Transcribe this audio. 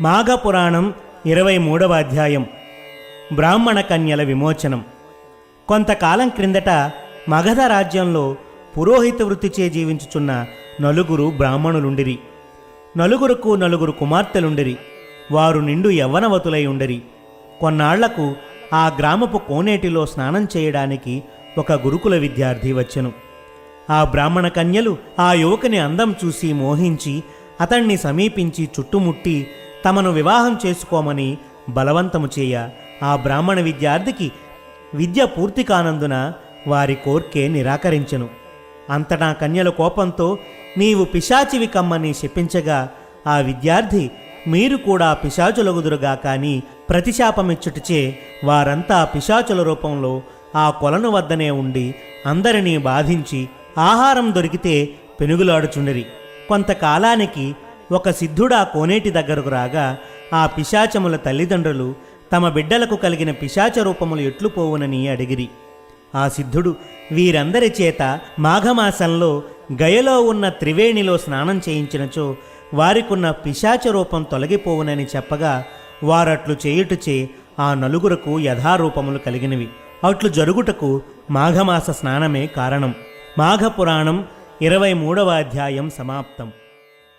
మాఘపురాణం ఇరవై మూడవ అధ్యాయం. బ్రాహ్మణ కన్యల విమోచనం. కొంతకాలం క్రిందట మగధ రాజ్యంలో పురోహిత వృత్తిచే జీవించుచున్న నలుగురు బ్రాహ్మణులుండిరి. నలుగురుకు నలుగురు కుమార్తెలుండిరి. వారు నిండు యవ్వనవతులై ఉండిరి. కొన్నాళ్ళకు ఆ గ్రామపు కోనేటిలో స్నానం చేయడానికి ఒక గురుకుల విద్యార్థి వచ్చెను. ఆ బ్రాహ్మణ కన్యలు ఆ యువకుని అందం చూసి మోహించి అతణ్ణి సమీపించి చుట్టుముట్టి తమను వివాహం చేసుకోమని బలవంతము చేయ ఆ బ్రాహ్మణ విద్యార్థికి విద్య పూర్తి కానందున వారి కోర్కే నిరాకరించెను. అంతటా కన్యల కోపంతో నీవు పిశాచివి కమ్మని శపించగా ఆ విద్యార్థి మీరు కూడా పిశాచులగుదురుగా కానీ ప్రతిశాపమిచ్చుటచే వారంతా పిశాచుల రూపంలో ఆ కొలను వద్దనే ఉండి అందరినీ బాధించి ఆహారం దొరికితే పెనుగులాడుచుండిరి. కొంతకాలానికి ఒక సిద్ధుడా కోనేటి దగ్గరకు రాగా ఆ పిశాచముల తల్లిదండ్రులు తమ బిడ్డలకు కలిగిన పిశాచ రూపములు ఎట్లు పోవునని అడిగిరి. ఆ సిద్ధుడు వీరందరి చేత మాఘమాసంలో గయలో ఉన్న త్రివేణిలో స్నానం చేయించినచో వారికున్న పిశాచ రూపం తొలగిపోవునని చెప్పగా వారట్లు చేయుటచే ఆ నలుగురకు యథారూపములు కలిగినవి. అట్లు జరుగుటకు మాఘమాస స్నానమే కారణం. మాఘపురాణం ఇరవై మూడవ అధ్యాయం సమాప్తం.